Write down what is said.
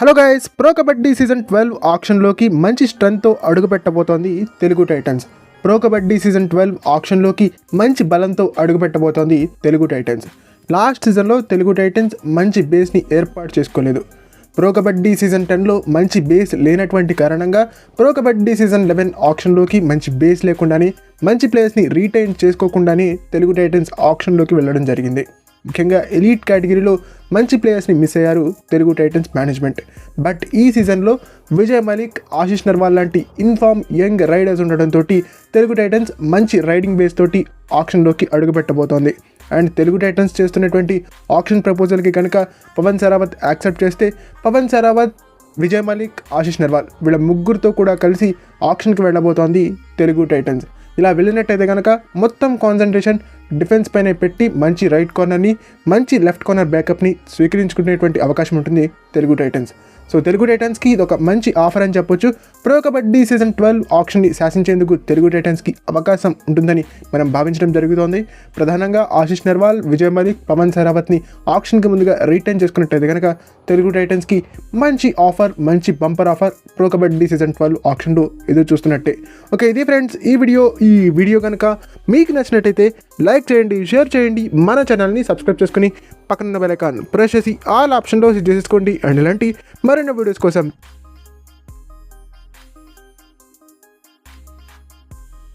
Hello guys pro kabaddi season twelve ఆక్షన్లోకి మంచి స్ట్రెంత్తో అడుగుపెట్టబోతోంది Telugu Titans pro kabaddi season twelve ఆక్షన్లోకి మంచి బలంతో అడుగుపెట్టబోతోంది తెలుగు టైటన్స్ లాస్ట్ సీజన్లో తెలుగు టైటన్స్ మంచి బేస్ని ఏర్పాటు చేసుకోలేదు. ప్రో కబడ్డీ సీజన్ టెన్లో మంచి బేస్ లేనటువంటి కారణంగా ప్రో కబడ్డీ సీజన్ లెవెన్ ఆప్షన్లోకి మంచి బేస్ లేకుండానే మంచి ప్లేయర్స్ని రీటైన్ చేసుకోకుండానే తెలుగు టైటన్స్ ఆప్షన్లోకి వెళ్ళడం జరిగింది. ముఖ్యంగా ఎలీట్ కేటగిరీలో మంచి ప్లేయర్స్ని మిస్ అయ్యారు తెలుగు టైటన్స్ మేనేజ్మెంట్ బట్ ఈ సీజన్లో విజయ్ మలిక్ ఆశిష్ నర్వాల్ లాంటి ఇన్ఫామ్ యంగ్ రైడర్స్ ఉండడంతో తెలుగు టైటన్స్ మంచి రైడింగ్ బేస్ తోటి ఆప్షన్లోకి అడుగుపెట్టబోతోంది. అండ్ తెలుగు టైటన్స్ చేస్తున్నటువంటి ఆప్షన్ ప్రపోజల్కి కనుక పవన్ సరావత్ యాక్సెప్ట్ చేస్తే పవన్ సరావత్ విజయ్ మలిక్ ఆశిష్ నర్వాల్ వీళ్ళ ముగ్గురితో కూడా కలిసి ఆప్షన్కి వెళ్ళబోతోంది తెలుగు టైటన్స్ ఇలా వెళ్ళినట్టయితే కనుక మొత్తం కాన్సన్ట్రేషన్ డిఫెన్స్ పైన పెట్టి మంచి రైట్ కార్నర్ని మంచి లెఫ్ట్ కార్నర్ బ్యాకప్ని స్వీకరించుకునేటువంటి అవకాశం ఉంటుంది తెలుగు టైటన్స్. సో తెలుగు టైటన్స్కి ఇది ఒక మంచి ఆఫర్ అని చెప్పొచ్చు. ప్రో కబడ్డీ సీజన్ ట్వెల్వ్ ఆప్షన్ని శాసించేందుకు తెలుగు టైటన్స్కి అవకాశం ఉంటుందని మనం భావించడం జరుగుతోంది. ప్రధానంగా ఆశిష్ నర్వాల్ విజయ్ మలిక్ పవన్ సరావత్ని ఆప్షన్కి ముందుగా రిటర్న్ చేసుకున్నట్టయితే కనుక తెలుగు టైటన్స్కి మంచి ఆఫర్ మంచి bumper offer pro kabaddi season twelve ఆప్షన్లో ఎదురు చూస్తున్నట్టే ఓకే ఇది ఫ్రెండ్స్ ఈ వీడియో. ఈ వీడియో కనుక మీకు నచ్చినట్టయితే లైక్ చేయండి షేర్ చేయండి మన ఛానల్ని సబ్స్క్రైబ్ చేసుకుని పక్కన బెల్ ఐకాన్ ప్రెస్ చేసి ఆల్ ఆప్షన్లో సెట్ చేసేసుకోండి అండ్ ఇలాంటి మరిన్ని వీడియోస్ కోసం